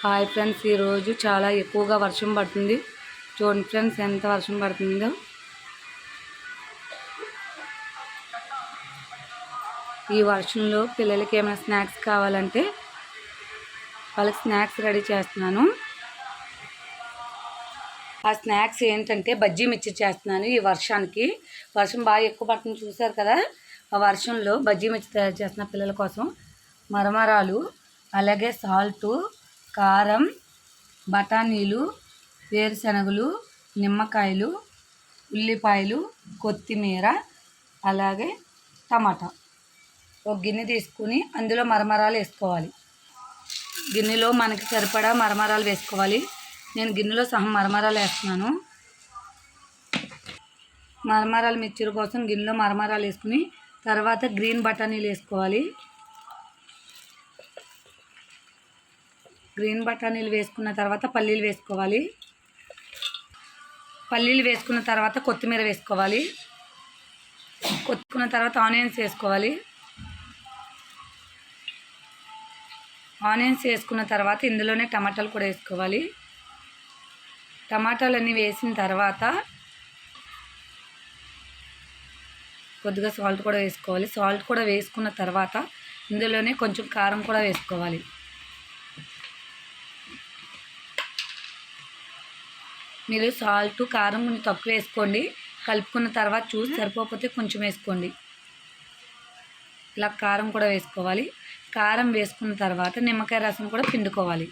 Hi friends ఈరోజు చాలా ఎక్కువగా వర్షం పడుతుంది. చూడండి ఫ్రెండ్స్ ఎంత వర్షం పడుతుందో. ఈ వర్షంలో పిల్లలకి ఏమైనా స్నాక్స్ కావాలంటే వాళ్ళకి స్నాక్స్ రెడీ చేస్తున్నాను. ఆ స్నాక్స్ ఏంటంటే బజ్జీ మిర్చి చేస్తున్నాను ఈ వర్షానికి. వర్షం బాగా ఎక్కువ పడుతుంది చూసారు కదా? ఆ వర్షంలో బజ్జీ మిర్చి తయారు చేస్తున్న పిల్లల కోసం మరమరాలు అలాగే సాల్టు కారం బఠానీలు వేరుశనగలు నిమ్మకాయలు ఉల్లిపాయలు కొత్తిమీర అలాగే టమాటా. ఒక గిన్నె తీసుకుని అందులో మరమరాలు వేసుకోవాలి. గిన్నెలో మనకి సరిపడా మరమరాలు వేసుకోవాలి. నేను గిన్నెలో సహా మరమరాలు వేస్తున్నాను. మరమరాలు మిక్చర్ కోసం గిన్నెలో మరమరాలు వేసుకుని తర్వాత గ్రీన్ బఠానీలు వేసుకోవాలి. గ్రీన్ బఠానీలు వేసుకున్న తర్వాత పల్లీలు వేసుకోవాలి. పల్లీలు వేసుకున్న తర్వాత కొత్తిమీర వేసుకోవాలి. కొత్తుకున్న తర్వాత ఆనియన్స్ వేసుకోవాలి. ఆనియన్స్ వేసుకున్న తర్వాత ఇందులోనే టమాటాలు కూడా వేసుకోవాలి. టమాటాలన్నీ వేసిన తర్వాత కొద్దిగా సాల్ట్ కూడా వేసుకోవాలి. సాల్ట్ కూడా వేసుకున్న తర్వాత ఇందులోనే కొంచెం కారం కూడా వేసుకోవాలి. మీరు సాల్ట్ కారం కొంచెం తక్కువ వేసుకోండి. కలుపుకున్న తర్వాత చూసి సరిపోతే కొంచెం వేసుకోండి. ఇలా కారం కూడా వేసుకోవాలి. కారం వేసుకున్న తర్వాత నిమ్మకాయ రసం కూడా పిండుకోవాలి.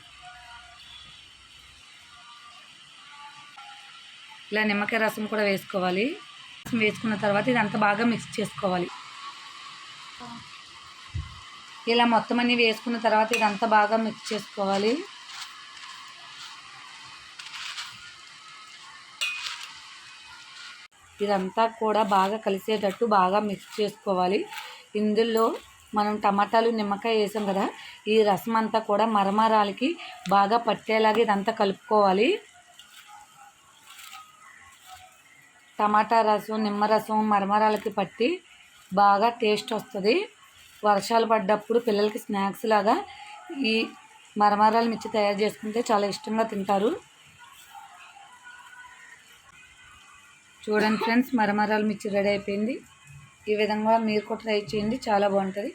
ఇలా నిమ్మకాయ రసం కూడా వేసుకోవాలి. రసం వేసుకున్న తర్వాత ఇదంతా బాగా మిక్స్ చేసుకోవాలి. ఇలా మొత్తం అన్నీ వేసుకున్న తర్వాత ఇదంతా బాగా మిక్స్ చేసుకోవాలి. ఇదంతా కూడా బాగా కలిసేటట్టు బాగా మిక్స్ చేసుకోవాలి. ఇందులో మనం టమాటాలు నిమ్మకాయ వేసాం కదా ఈ రసం అంతా కూడా మరమరాలకి బాగా పట్టేలాగా ఇదంతా కలుపుకోవాలి. టమాటా రసం నిమ్మరసం మరమరాలకి పట్టి బాగా టేస్ట్ వస్తుంది. వర్షాలు పడ్డప్పుడు పిల్లలకి స్నాక్స్ లాగా ఈ మరమరాలు మిర్చి తయారు చేసుకుంటే చాలా ఇష్టంగా తింటారు. చూడండి ఫ్రెండ్స్ మరమరాలు మిర్చి రెడీ అయిపోయింది. ఈ విధంగా మీరు కూడా ట్రై చేయండి చాలా బాగుంటుంది.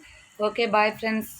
Okay bye friends.